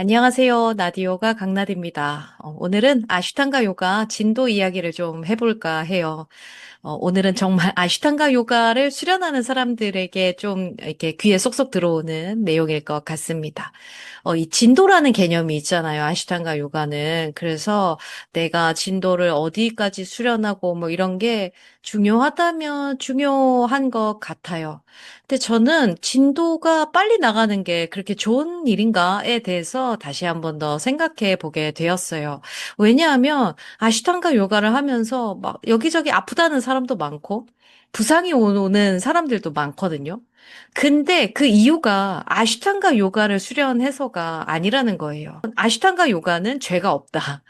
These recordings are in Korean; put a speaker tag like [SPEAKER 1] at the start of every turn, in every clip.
[SPEAKER 1] 안녕하세요. 나디오가 강나디입니다. 어, 오늘은 아슈탄가 요가 진도 이야기를 좀 해볼까 해요. 어, 오늘은 정말 아슈탄가 요가를 수련하는 사람들에게 좀 이렇게 귀에 쏙쏙 들어오는 내용일 것 같습니다. 어, 이 진도라는 개념이 있잖아요. 아슈탄가 요가는. 그래서 내가 진도를 어디까지 수련하고 뭐 이런 게 중요하다면 중요한 것 같아요. 근데 저는 진도가 빨리 나가는 게 그렇게 좋은 일인가에 대해서 다시 한 번 더 생각해 보게 되었어요. 왜냐하면 아시탄가 요가를 하면서 막 여기저기 아프다는 사람도 많고 부상이 오는 사람들도 많거든요. 근데 그 이유가 아시탄가 요가를 수련해서가 아니라는 거예요. 아시탄가 요가는 죄가 없다.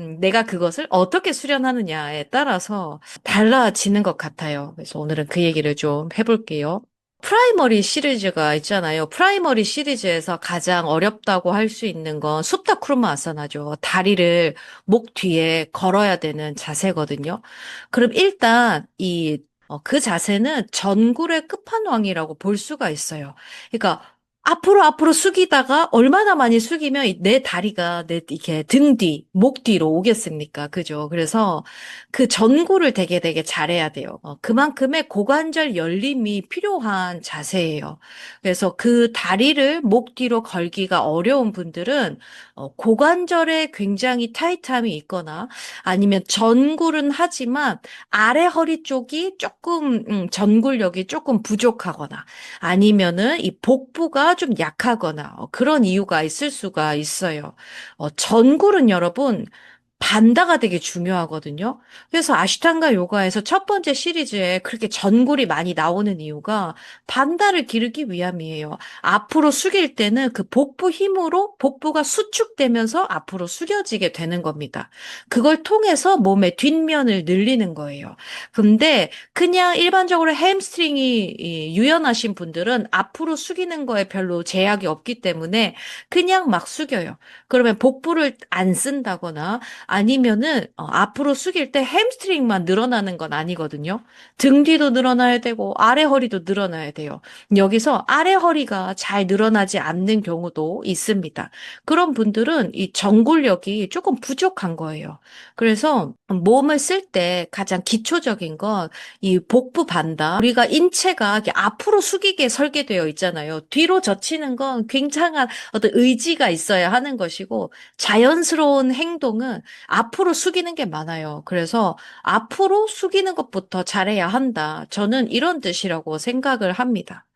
[SPEAKER 1] 음, 내가 그것을 어떻게 수련하느냐에 따라서 달라지는 것 같아요. 그래서 오늘은 그 얘기를 좀 해볼게요. 프라이머리 시리즈가 있잖아요. 프라이머리 시리즈에서 가장 어렵다고 할 수 있는 건 kruma 아사나죠. 다리를 목 뒤에 걸어야 되는 자세거든요. 그럼 일단 이, 어, 그 자세는 전굴의 끝판왕이라고 볼 수가 있어요. 그러니까 앞으로 앞으로 숙이다가 얼마나 많이 숙이면 이내 다리가 내 이렇게 등 뒤, 목 뒤로 오겠습니까? 그죠? 그래서 그 전구를 되게 되게 잘해야 돼요. 어, 그만큼의 고관절 열림이 필요한 자세예요. 그래서 그 다리를 목 뒤로 걸기가 어려운 분들은 어, 고관절에 굉장히 타이트함이 있거나 아니면 전굴은 하지만 아래 허리 쪽이 조금 음, 전굴력이 조금 부족하거나 아니면은 이 복부가 좀 약하거나 어, 그런 이유가 있을 수가 있어요. 어, 전굴은 여러분 반다가 되게 중요하거든요. 그래서 아시탄가 요가에서 첫 번째 시리즈에 그렇게 전굴이 많이 나오는 이유가 반다를 기르기 위함이에요. 앞으로 숙일 때는 그 복부 힘으로 복부가 수축되면서 앞으로 숙여지게 되는 겁니다. 그걸 통해서 몸의 뒷면을 늘리는 거예요. 근데 그냥 일반적으로 햄스트링이 이, 유연하신 분들은 앞으로 숙이는 거에 별로 제약이 없기 때문에 그냥 막 숙여요. 그러면 복부를 안 쓴다거나 아니면은 어, 앞으로 숙일 때 햄스트링만 늘어나는 건 아니거든요. 등 뒤도 늘어나야 되고 아래 허리도 늘어나야 돼요. 여기서 아래 허리가 잘 늘어나지 않는 경우도 있습니다. 그런 분들은 이 전굴력이 조금 부족한 거예요. 그래서 몸을 쓸 때 가장 기초적인 건 이 복부 반다. 우리가 인체가 앞으로 숙이게 설계되어 있잖아요. 뒤로 젖히는 건 굉장한 어떤 의지가 있어야 하는 것이고 자연스러운 행동은 앞으로 숙이는 게 많아요. 그래서 앞으로 숙이는 것부터 잘해야 한다. 저는 이런 뜻이라고 생각을 합니다.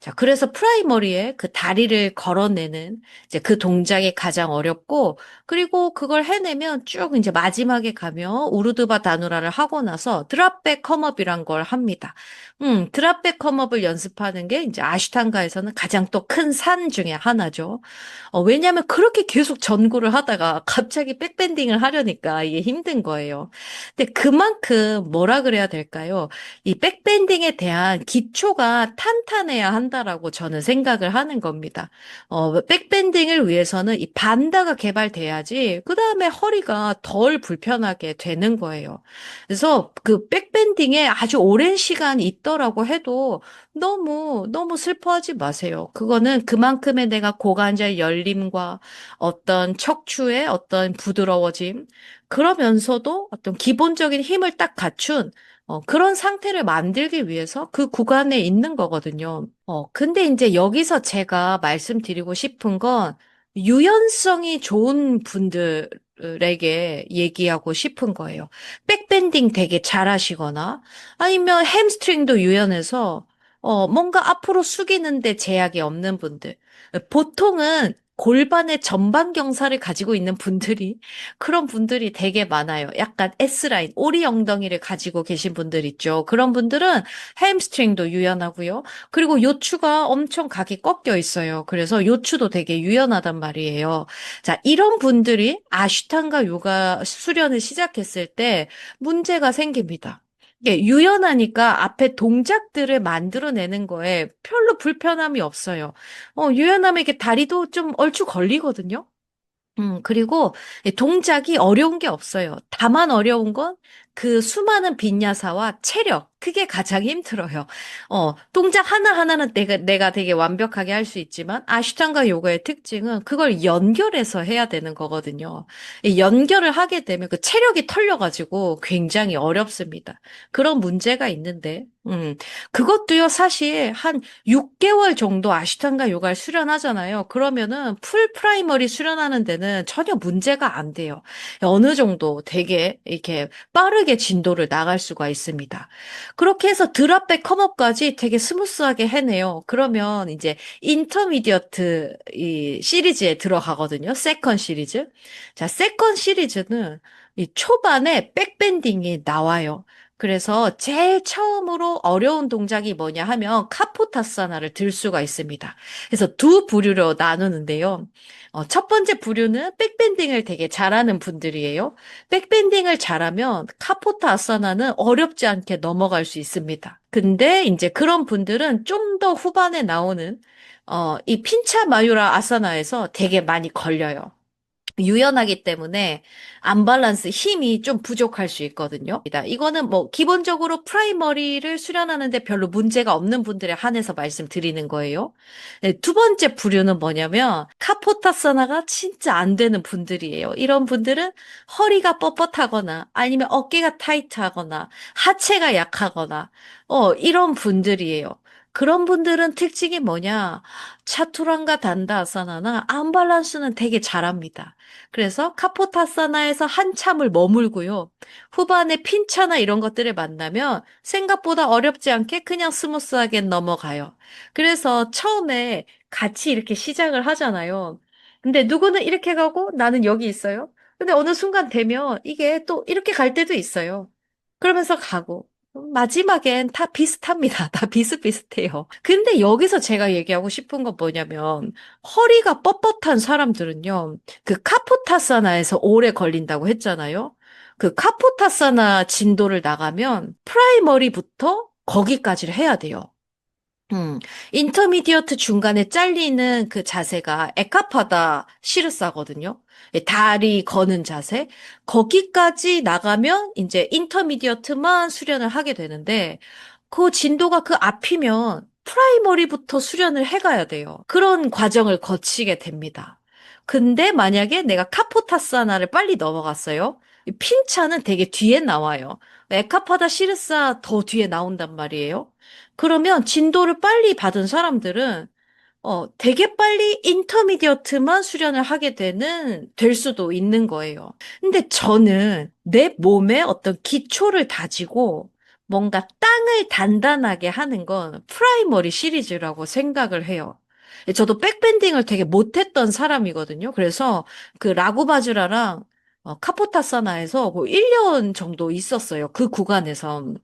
[SPEAKER 1] 자, 그래서 프라이머리에 그 다리를 걸어내는 이제 그 동작이 가장 어렵고, 그리고 그걸 해내면 쭉 이제 마지막에 가면 우르드바 다누라를 하고 나서 드랍백 컴업이란 걸 합니다. 음, 드랍백 컴업을 연습하는 게 이제 아슈탄가에서는 가장 또 큰 산 중에 하나죠. 어, 왜냐하면 그렇게 계속 전구를 하다가 갑자기 백밴딩을 하려니까 이게 힘든 거예요. 근데 그만큼 뭐라 그래야 될까요? 이 백밴딩에 대한 기초가 탄탄해야 한다 라고 저는 생각을 하는 겁니다. 어, 백밴딩을 위해서는 이 반다가 개발돼야지 그 다음에 허리가 덜 불편하게 되는 거예요. 그래서 그 백밴딩에 아주 오랜 시간이 있더라고 해도 너무 너무 슬퍼하지 마세요. 그거는 그만큼의 내가 고관절 열림과 어떤 척추의 어떤 부드러워짐 그러면서도 어떤 기본적인 힘을 딱 갖춘 어, 그런 상태를 만들기 위해서 그 구간에 있는 거거든요. 어, 근데 이제 여기서 제가 말씀드리고 싶은 건 유연성이 좋은 분들 에게 얘기하고 싶은 거예요. 백밴딩 되게 잘하시거나 아니면 햄스트링도 유연해서 어, 뭔가 앞으로 숙이는데 제약이 없는 분들. 보통은 골반의 전방 경사를 가지고 있는 분들이 그런 분들이 되게 많아요. 약간 S라인, 오리 엉덩이를 가지고 계신 분들 있죠. 그런 분들은 햄스트링도 유연하고요. 그리고 요추가 엄청 각이 꺾여 있어요. 그래서 요추도 되게 유연하단 말이에요. 자, 이런 분들이 아슈탄가 요가 수련을 시작했을 때 문제가 생깁니다. 이게 유연하니까 앞에 동작들을 만들어내는 거에 별로 불편함이 없어요. 어, 유연하면 이게 다리도 좀 얼추 걸리거든요. 음, 그리고 이 동작이 어려운 게 없어요. 다만 어려운 건그 수많은 빈야사와 체력, 그게 가장 힘들어요. 어, 동작 하나하나는 내가, 내가 되게 완벽하게 할 수 있지만, 아시탄가 요가의 특징은 그걸 연결해서 해야 되는 거거든요. 이 연결을 하게 되면 그 체력이 털려가지고 굉장히 어렵습니다. 그런 문제가 있는데, 음, 그것도요, 사실 한 6개월 정도 아시탄가 요가를 수련하잖아요. 그러면은 풀 프라이머리 수련하는 데는 전혀 문제가 안 돼요. 어느 정도 되게 이렇게 빠르 게 진도를 나갈 수가 있습니다. 그렇게 해서 드랍백 컴업까지 되게 스무스하게 해내요. 그러면 이제 인터미디어트 이 시리즈에 들어가거든요. 세컨 시리즈. 자, 세컨 시리즈는 이 초반에 백밴딩이 나와요. 그래서 제일 처음으로 어려운 동작이 뭐냐 하면 카포타사나를 들 수가 있습니다. 그래서 두 부류로 나누는데요. 어, 첫 번째 부류는 백밴딩을 되게 잘하는 분들이에요. 백밴딩을 잘하면 카포타 아사나는 어렵지 않게 넘어갈 수 있습니다. 근데 이제 그런 분들은 좀 더 후반에 나오는 어, 이 핀차 마유라 아사나에서 되게 많이 걸려요. 유연하기 때문에 안밸런스 힘이 좀 부족할 수 있거든요. 이거는 뭐 기본적으로 프라이머리를 수련하는데 별로 문제가 없는 분들에 한해서 말씀드리는 거예요. 네, 두 번째 부류는 뭐냐면 카포타사나가 진짜 안 되는 분들이에요. 이런 분들은 허리가 뻣뻣하거나 아니면 어깨가 타이트하거나 하체가 약하거나 어 이런 분들이에요. 그런 분들은 특징이 뭐냐? 차투랑과 단다아사나나 안밸런스는 되게 잘합니다. 그래서 카포타사나에서 한참을 머물고요. 후반에 핀차나 이런 것들을 만나면 생각보다 어렵지 않게 그냥 스무스하게 넘어가요. 그래서 처음에 같이 이렇게 시작을 하잖아요. 근데 누구는 이렇게 가고 나는 여기 있어요. 근데 어느 순간 되면 이게 또 이렇게 갈 때도 있어요. 그러면서 가고. 마지막엔 다 비슷합니다. 다 비슷비슷해요. 근데 여기서 제가 얘기하고 싶은 건 뭐냐면, 허리가 뻣뻣한 사람들은요, 그 카포타사나에서 오래 걸린다고 했잖아요. 그 카포타사나 진도를 나가면 프라이머리부터 거기까지를 해야 돼요. 음, 인터미디어트 중간에 잘리는 그 자세가 에카파다 시르사거든요. 예, 다리 거는 자세. 거기까지 나가면 이제 인터미디어트만 수련을 하게 되는데 그 진도가 그 앞이면 프라이머리부터 수련을 해가야 돼요. 그런 과정을 거치게 됩니다. 근데 만약에 내가 카포타사나를 빨리 넘어갔어요. 핀차는 되게 뒤에 나와요. 에카파다 시르사 더 뒤에 나온단 말이에요. 그러면 진도를 빨리 받은 사람들은 어, 되게 빨리 인터미디어트만 수련을 하게 되는, 될 수도 있는 거예요. 근데 저는 내 몸에 어떤 기초를 다지고 뭔가 땅을 단단하게 하는 건 프라이머리 시리즈라고 생각을 해요. 저도 백밴딩을 되게 못했던 사람이거든요. 그래서 그 라구바주라랑 어, 카포타사나에서 뭐 1년 정도 있었어요. 그 구간에서.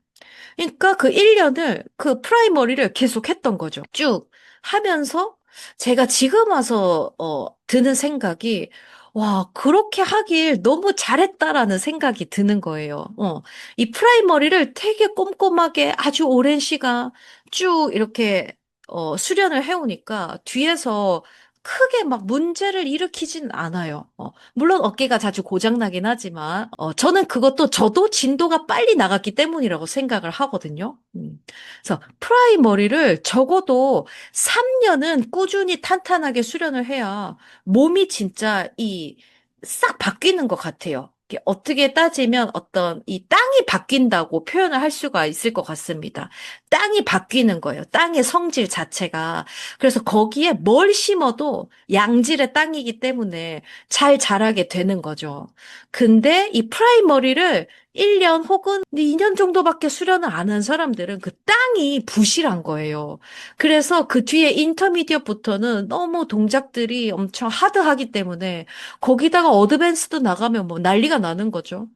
[SPEAKER 1] 그러니까 그 1년을 그 프라이머리를 계속 했던 거죠. 쭉 하면서 제가 지금 와서 어, 드는 생각이 와, 그렇게 하길 너무 잘했다라는 생각이 드는 거예요. 어, 이 프라이머리를 되게 꼼꼼하게 아주 오랜 시간 쭉 이렇게 어, 수련을 해오니까 뒤에서 크게 막 문제를 일으키진 않아요. 어, 물론 어깨가 자주 고장나긴 하지만, 어, 저는 그것도 저도 진도가 빨리 나갔기 때문이라고 생각을 하거든요. 음. 그래서 프라이머리를 적어도 3년은 꾸준히 탄탄하게 수련을 해야 몸이 진짜 이 싹 바뀌는 것 같아요. 어떻게 따지면 어떤 이 땅이 바뀐다고 표현을 할 수가 있을 것 같습니다. 땅이 바뀌는 거예요. 땅의 성질 자체가. 그래서 거기에 뭘 심어도 양질의 땅이기 때문에 잘 자라게 되는 거죠. 근데 이 프라이머리를 1년 혹은 2년 정도밖에 수련을 안 한 사람들은 그 땅이 부실한 거예요. 그래서 그 뒤에 인터미디어부터는 너무 동작들이 엄청 하드하기 때문에 거기다가 어드밴스드 나가면 뭐 난리가 나는 거죠.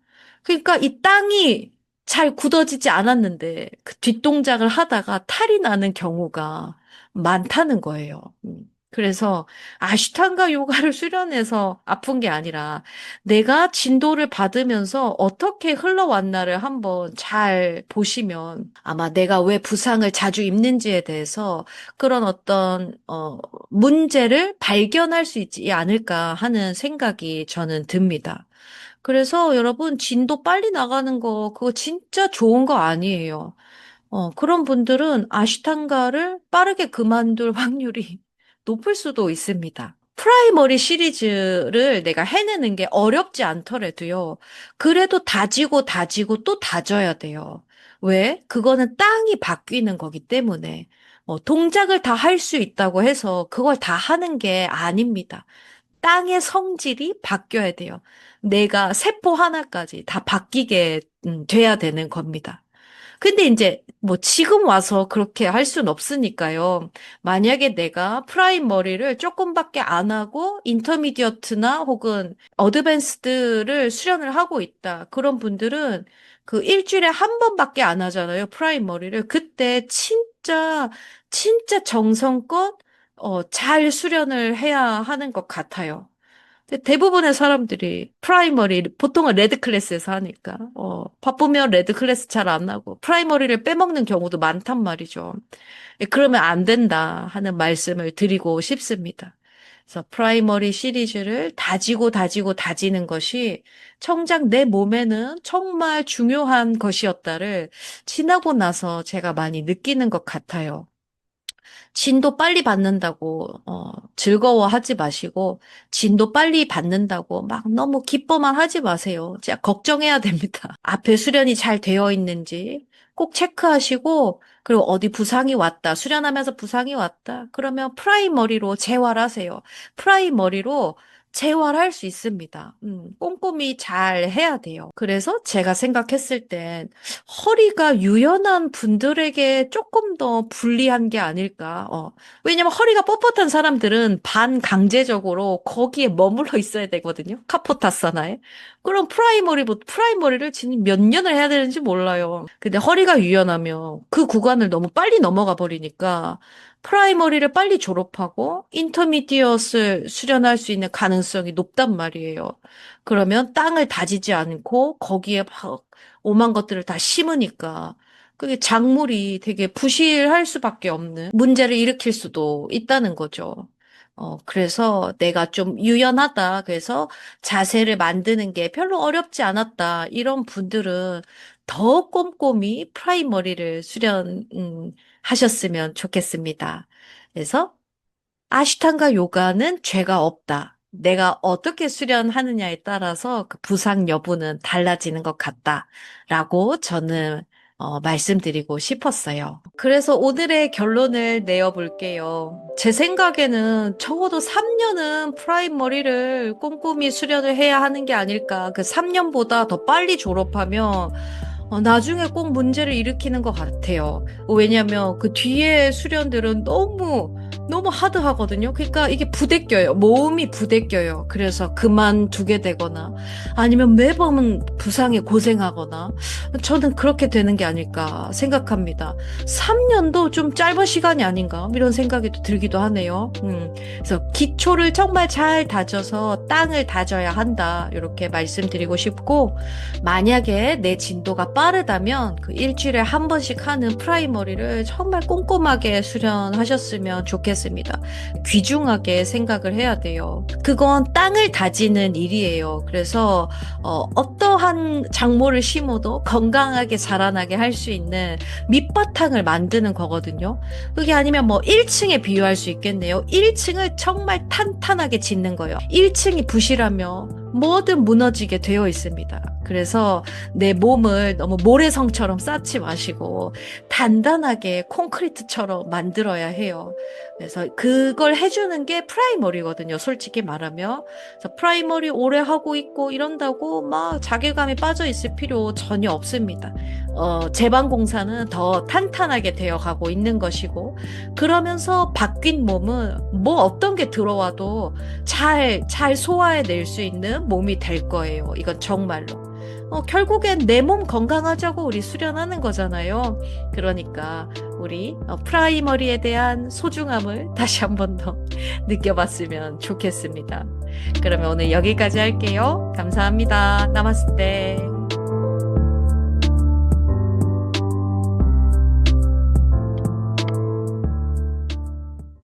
[SPEAKER 1] 그러니까 이 땅이 잘 굳어지지 않았는데 그 뒷동작을 하다가 탈이 나는 경우가 많다는 거예요. 음. 그래서 아슈탄가 요가를 수련해서 아픈 게 아니라 내가 진도를 받으면서 어떻게 흘러왔나를 한번 잘 보시면 아마 내가 왜 부상을 자주 입는지에 대해서 그런 어떤 어 문제를 발견할 수 있지 않을까 하는 생각이 저는 듭니다. 그래서 여러분 진도 빨리 나가는 거 그거 진짜 좋은 거 아니에요. 어, 그런 분들은 아시탄가를 빠르게 그만둘 확률이 높을 수도 있습니다. 프라이머리 시리즈를 내가 해내는 게 어렵지 않더라도요. 그래도 다지고 다지고 또 다져야 돼요. 왜? 그거는 땅이 바뀌는 거기 때문에. 뭐 동작을 다 할 수 있다고 해서 그걸 다 하는 게 아닙니다. 땅의 성질이 바뀌어야 돼요. 내가 세포 하나까지 다 바뀌게 음, 돼야 되는 겁니다. 근데 이제 뭐 지금 와서 그렇게 할 수는 없으니까요. 만약에 내가 프라이머리를 조금밖에 안 하고 인터미디어트나 혹은 어드밴스드를 수련을 하고 있다. 그런 분들은 그 일주일에 한 번밖에 안 하잖아요. 프라이머리를. 그때 진짜 진짜 정성껏 어, 잘 수련을 해야 하는 것 같아요. 대부분의 사람들이 프라이머리, 보통은 레드 클래스에서 하니까, 어, 바쁘면 레드 클래스 잘 안 하고, 프라이머리를 빼먹는 경우도 많단 말이죠. 예, 그러면 안 된다 하는 말씀을 드리고 싶습니다. 그래서 프라이머리 시리즈를 다지고 다지고 다지는 것이 정작 내 몸에는 정말 중요한 것이었다를 지나고 나서 제가 많이 느끼는 것 같아요. 진도 빨리 받는다고 어, 즐거워하지 마시고 진도 빨리 받는다고 막 너무 기뻐만 하지 마세요. 진짜 걱정해야 됩니다. 앞에 수련이 잘 되어 있는지 꼭 체크하시고 그리고 어디 부상이 왔다. 수련하면서 부상이 왔다. 그러면 프라이머리로 재활하세요. 프라이머리로 재활할 수 있습니다. 음, 꼼꼼히 잘 해야 돼요. 그래서 제가 생각했을 땐 허리가 유연한 분들에게 조금 더 불리한 게 아닐까. 어. 왜냐면 허리가 뻣뻣한 사람들은 반강제적으로 거기에 머물러 있어야 되거든요. 카포타사나에. 그럼 프라이머리, 프라이머리를 지금 몇 년을 해야 되는지 몰라요. 근데 허리가 유연하면 그 구간을 너무 빨리 넘어가 버리니까 프라이머리를 빨리 졸업하고 인터미디엇을 수련할 수 있는 가능성이 높단 말이에요. 그러면 땅을 다지지 않고 거기에 막 오만 것들을 다 심으니까 그게 작물이 되게 부실할 수밖에 없는 문제를 일으킬 수도 있다는 거죠. 어, 그래서 내가 좀 유연하다. 그래서 자세를 만드는 게 별로 어렵지 않았다. 이런 분들은 더 꼼꼼히 프라이머리를 수련, 음, 하셨으면 좋겠습니다. 그래서 아시탄가 요가는 죄가 없다. 내가 어떻게 수련하느냐에 따라서 그 부상 여부는 달라지는 것 같다라고 저는 어, 말씀드리고 싶었어요. 그래서 오늘의 결론을 내어볼게요. 제 생각에는 적어도 3년은 프라이머리를 꼼꼼히 수련을 해야 하는 게 아닐까. 그 3년보다 더 빨리 졸업하면 어, 나중에 꼭 문제를 일으키는 것 같아요. 왜냐면 그 뒤에 수련들은 너무 너무 하드하거든요. 그러니까 이게 부대껴요. 몸이 부대껴요. 그래서 그만두게 되거나 아니면 매번 부상에 고생하거나 저는 그렇게 되는 게 아닐까 생각합니다. 3년도 좀 짧은 시간이 아닌가 이런 생각이 들기도 하네요. 음, 그래서 기초를 정말 잘 다져서 땅을 다져야 한다. 이렇게 말씀드리고 싶고 만약에 내 진도가 빠르다면 그 일주일에 한 번씩 하는 프라이머리를 정말 꼼꼼하게 수련하셨으면 좋겠습니다. 귀중하게 생각을 해야 돼요. 그건 땅을 다지는 일이에요. 그래서 어, 어떠한 작물을 심어도 건강하게 자라나게 할 수 있는 밑바탕을 만드는 거거든요. 그게 아니면 뭐 1층에 비유할 수 있겠네요. 1층을 정말 탄탄하게 짓는 거예요. 1층이 부실하면 뭐든 무너지게 되어 있습니다. 그래서 내 몸을 너무 모래성처럼 쌓지 마시고 단단하게 콘크리트처럼 만들어야 해요. 그래서 그걸 해주는 게 프라이머리거든요. 솔직히 말하면. 그래서 프라이머리 오래 하고 있고 이런다고 막 자괴감이 빠져 있을 필요 전혀 없습니다. 어, 제방공사는 더 탄탄하게 되어 가고 있는 것이고 그러면서 바뀐 몸은 뭐 어떤 게 들어와도 잘, 잘 소화해낼 수 있는 몸이 될 거예요. 이건 정말로. 어, 결국엔 내 몸 건강하자고 우리 수련하는 거잖아요. 그러니까 우리 어, 프라이머리에 대한 소중함을 다시 한 번 더 느껴봤으면 좋겠습니다. 그러면 오늘 여기까지 할게요. 감사합니다. 나마스테.